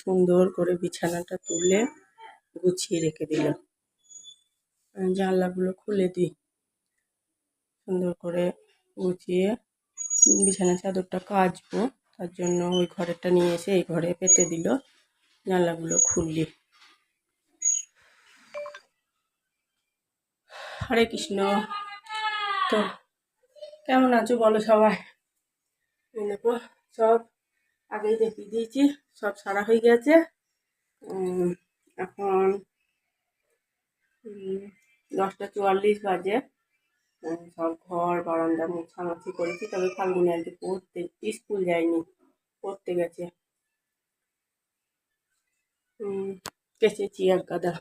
সুন্দর করে বিছানাটা তুলে গুছিয়ে রেখে দিল। জানলাগুলো খুলে দিই। সুন্দর করে গুছিয়ে বিছানার চাদরটা কাচবো। তার জন্য ওই ঘরেরটা নিয়ে এসে এই ঘরে পেতে দিল। জানলাগুলো খুললি। হরে কৃষ্ণ। তো কেমন আছো বলো সবাই? সব আগেই দেখিয়ে দিয়েছি। সব সারা হয়ে গেছে। এখন দশটা চুয়াল্লিশ বাজে। সব ঘর, বারান্দা মোছামাছি করেছি, তবে ফাল্গুনি আজকে পড়তে, স্কুল যায়নি পড়তে গেছে। কেচেছি এক গাদা।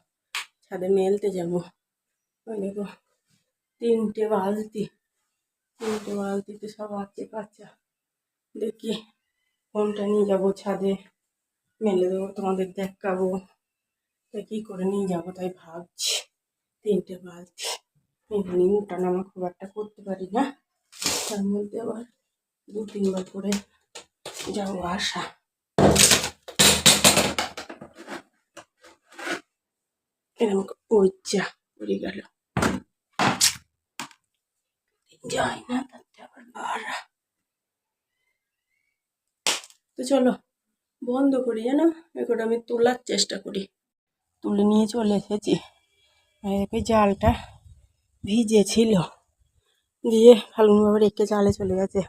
ছাদে মেলতে যাব। দেখো, তিনটে বালতি, তিনটে বালতিতে সব আছে কাঁচা দেখি কোনটা নিয়ে যাব ছাদে। মেলে দেবো, তোমাদের দেখাবো। তা কী করে নিয়ে যাব তাই ভাবছি। তিনটে বালতি। এমনি উঠানামা খুব একটা করতে পারি না। তার মধ্যে আবার দু তিনবার করে যাব আসা। এরকম যাই না তাতে আবার ভাড়া তো চলো বন্ধ করি, জানো? এখন আমি তোলার চেষ্টা করি। তুলে নিয়ে চলে এসেছি। এদিকে জালটা ভিজে ছিল দিয়ে ফাল্গুন রেখে জালে চলে গেছে।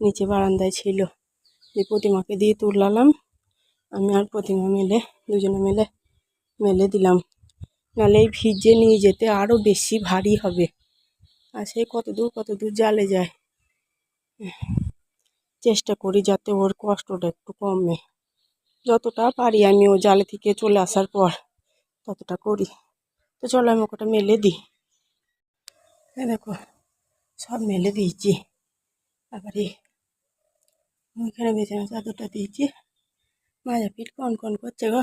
নিচে বারান্দায় ছিল। দিয়ে প্রতিমাকে দিয়ে তুললাম। আমি আর প্রতিমা মেলে, দুজনে মেলে মেলে দিলাম। নাহলে এই ভিজে নিয়ে যেতে আরও বেশি ভারী হবে। আর সেই কত দূর কত দূর জালে যায়। চেষ্টা করি যাতে ওর কষ্টটা একটু কমে। যতটা পারি আমি ও জালে থেকে চলে আসার পর ততটা করি। তো চলো আমি ওটা মেলে দিই। এই দেখো, সব মেলে দিয়েছি। তারপরে ওইখানে বেছানা চাদরটা দিয়েছি। মাজা পিঠ কন কন করছে গো।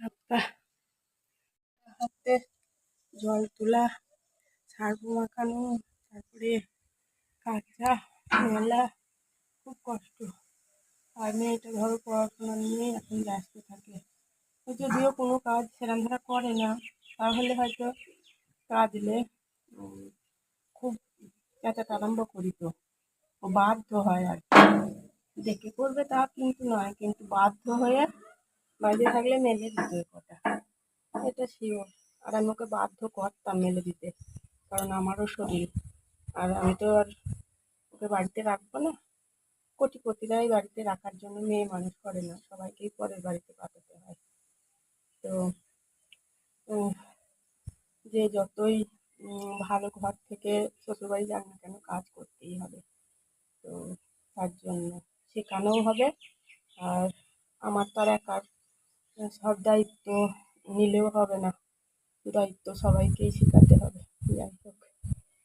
বাপ্পা হাতে জল তোলা সার্ফ মাখানো, তারপরে কাঁচা মেলা খুব কষ্ট। আর মেয়েটা ধরো পড়াশোনা নিয়ে এখন ব্যস্ত থাকে। যদিও কোনো কাজ সেরকম করে না তাহলে হয়তো উম, খুব চেঁচাতে আরম্ভ করিত। ও বাধ্য হয় আর। দেখে করবে তা কিন্তু নয় কিন্তু বাধ্য হয়ে বাড়িতে থাকলে মেলে দিত কটা এটা শিওর আর আমি ওকে বাধ্য করতাম মেলে দিতে কারণ আমারও শরীর। আর আমি তো আর ওকে বাড়িতে রাখব না। কোটিপতিরাই বাড়িতে রাখার জন্য মেয়ে মানুষ করে না, সবাইকেই পরের বাড়িতে পাঠাতে হয়। তো যে যতই ভালো ঘর থেকে শ্বশুরবাড়ি যাক না কেন, কাজ করতেই হবে। তো, তার জন্য শেখানোও হবে। আর আমার তো আর একার সব দায়িত্ব নিলেও হবে না। দায়িত্ব সবাইকেই শেখাতে হবে। যাই হোক,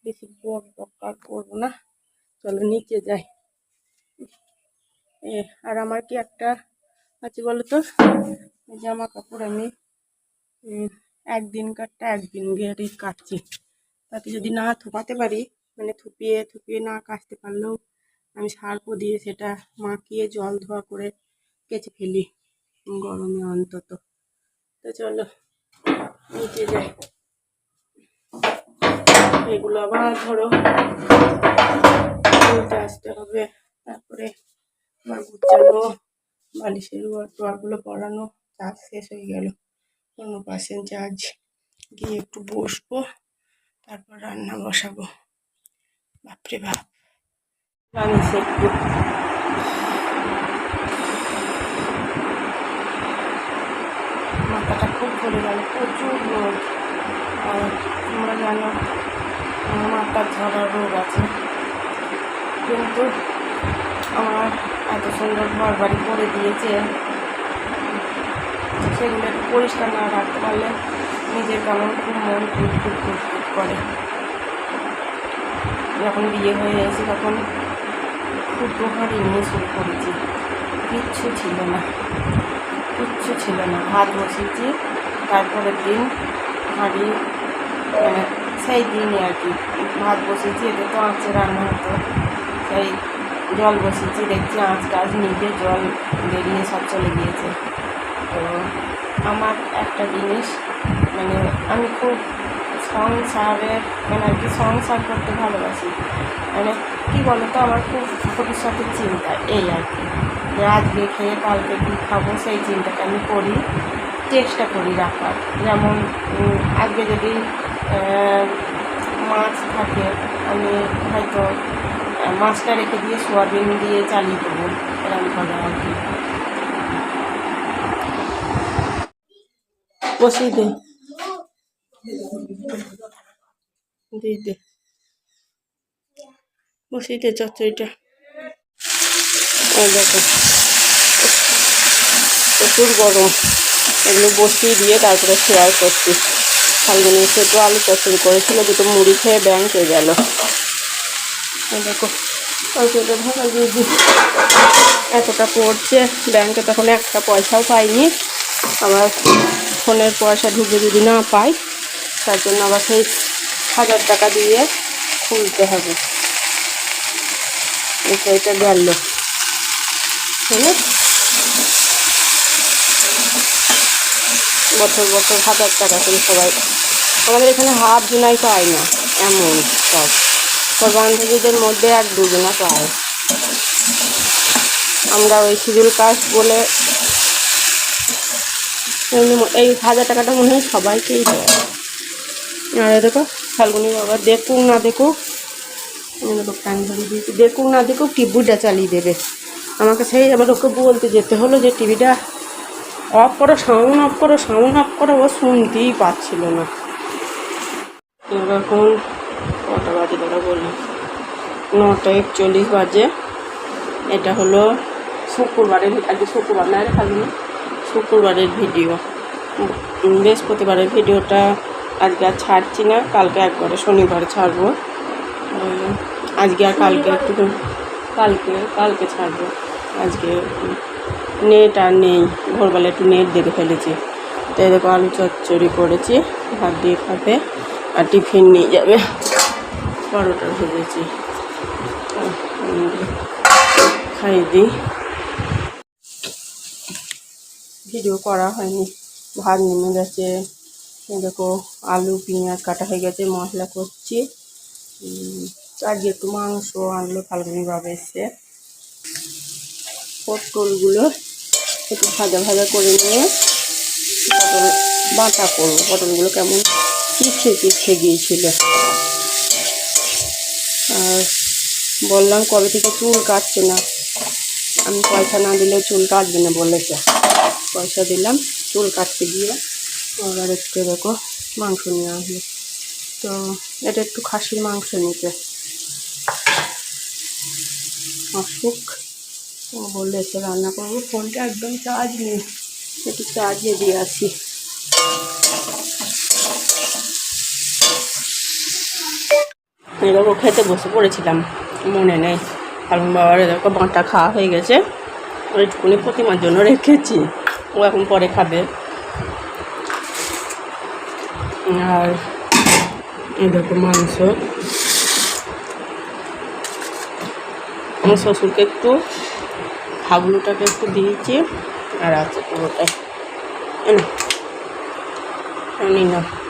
বেশি বক আর করব না। চলো নিচে যাই। আর আমার কি একটা আছে বলো তো জামা কাপড় আমি একদিন কাটটা একদিন গিয়ে কাটছি। তাতে যদি না থোপাতে পারি মানে থুপিয়ে থুপিয়ে না কাচতে পারলেও আমি সার্পও দিয়ে সেটা মাখিয়ে জল ধোয়া করে কেচে ফেলি গরমে অন্তত। তো চলো, নিচে যাই। এগুলো আবার ধরো আসতে হবে, তারপরে আবার গুছানো বালিশের টোয়ারগুলো পরানো, চার্জ শেষ হয়ে গেল। অন্য পার্সেন্ট চার্জ গিয়ে একটু বসবো, তারপর রান্না বসাবো। বাপরে বাপ। একটু মাথাটা খুব ধরে গেল, প্রচুর রোদ। আর তোমরা জানো, আমার মাথার ঝরা রোগ আছে। কিন্তু আমার এত সুন্দর ঘর বাড়ি করে দিয়েছে। সেগুলো একটু পরিষ্কার না রাখতে পারলে নিজের কেমন খুব মন খুঁতখুত খুব করে। যখন বিয়ে হয়ে গেছে তখন ক্ষুদ্র হাঁড়ি নিয়ে শুরু করেছি। কিচ্ছু ছিল না। কিচ্ছু ছিল না। ভাত বসিয়েছি, তারপরের দিন হাঁড়ি মানে সেই দিনই আর কি ভাত বসিয়েছি, এতে তো আঁচে রান্না হতো। সেই জল বসিয়েছি দেখছি আঁচ গাছ নিভে জল বেরিয়ে সব চলে গিয়েছে। তো আমার একটা জিনিস মানে আমি খুব সংসারের মানে আর কি সংসার করতে ভালোবাসি। মানে কী বলো তো আমার খুব ভবিষ্যতের চিন্তা, এই আর কি। যে আজকে খেয়ে কালকে কী খাব, সেই চিন্তাটা আমি করি, চেষ্টা করি রাখার। যেমন আজকে যদি মাছ থাকে, আমি হয়তো মাছটা রেখে দিয়ে সোয়াবিন দিয়ে চালিয়ে দেবো, এরকম ভাবে আর কি। বসিয়ে দে। বসিয়ে দে চচ্চড়িটা। দেখো। প্রচুর গরম। এগুলো বসিয়ে দিয়ে তারপরে শেয়ার করছি। ফাল্গুনি এসে তো আলু চচ্চড়ি করেছিল, দুটো মুড়ি খেয়ে ব্যাংকে গেল। দেখো এতটা পড়ছে ব্যাংকে তখন একটা পয়সাও পাইনি। আবার ফোনের পয়সা ঢুকে যদি না পাই, তার জন্য আবার সেই হাজার টাকা দিয়ে খুলতে হবে। এটা এটা গেল। হলো? বছর বছর হাজার টাকা করে সবাই আমাদের এখানে হাফ জনাই পায় না, এমন সব। তোর বান্ধবীদের মধ্যে এক দুজনা পায় আমরা ওই শিডিউল কাস্ট বলে এই হাজার টাকাটা মনে হয় সবাইকেই দেয়। আর দেখো, ফাল্গুনি বাবা দেখুক না দেখুক দেখুক না দেখুক, টিভিটা চালিয়ে দেবে। আমাকে সেই আবার ওকে বলতে যেতে হলো যে, টিভিটা অফ করো সাউন্ড অফ করো সাউন্ড অফ করো, ও শুনতেই পাচ্ছিল না। এখন কটা বাজে দাদা বললাম নটা একচল্লিশ বাজে। এটা হলো শুক্রবারের আজকে শুক্রবার না ফাল্গুনি শুক্রবারের ভিডিও। বৃহস্পতিবারের ভিডিওটা আজকে আর ছাড়ছি না কালকে একবারে শনিবার ছাড়বো। আজকে আর কালকে একটু কালকে কালকে ছাড়বো। আজকে নেট আর নেই। ভোরবেলা একটু নেট দেখে ফেলেছি। তাই দেখো আলু চচ্চড়ি করেছি ভাত দিয়ে খাবে আর টিফিন নিয়ে যাবে। পরোটা ভেজেছি। উম, খাইয়ে দিই। ভিডিও করা হয়নি। ভাত নেমে গেছে। দেখো আলু পেঁয়াজ কাটা হয়ে গেছে মশলা করছি। আজকে একটু মাংস আনলো ফাল্গুনি বাবা এসে পটলগুলো একটু ভাজা ভাজা করে নিয়ে পটল বাটা করব। পটলগুলো কেমন পিছিয়ে পিছিয়ে গিয়েছিল। আর বললাম কবে থেকে চুল কাটছে না। আমি পয়সা না দিলে চুল কাটবে না বলেছে। পয়সা দিলাম, চুল কাটতে গিয়ে আবার একটু দেখো মাংস নিয়ে আসলো। তো এটা একটু খাসির মাংস নিতে। অসুখ। ও বলেছে রান্না করব, ফোনটা একদম চার্জ নেই। একটু চার্জে দিয়ে আসি। এরকম খেতে বসে পড়েছিলাম, মনে নেই। কারণ বাবার এরকম বাঁটা খাওয়া হয়ে গেছে। ওইটুকুনি প্রতিমার জন্য রেখেছি। ও এখন পরে খাবে। আর দেখো মাংস। আমার শ্বশুরকে একটু হাবলুটাকে একটু দিয়েছি। আর আছে এই নাও।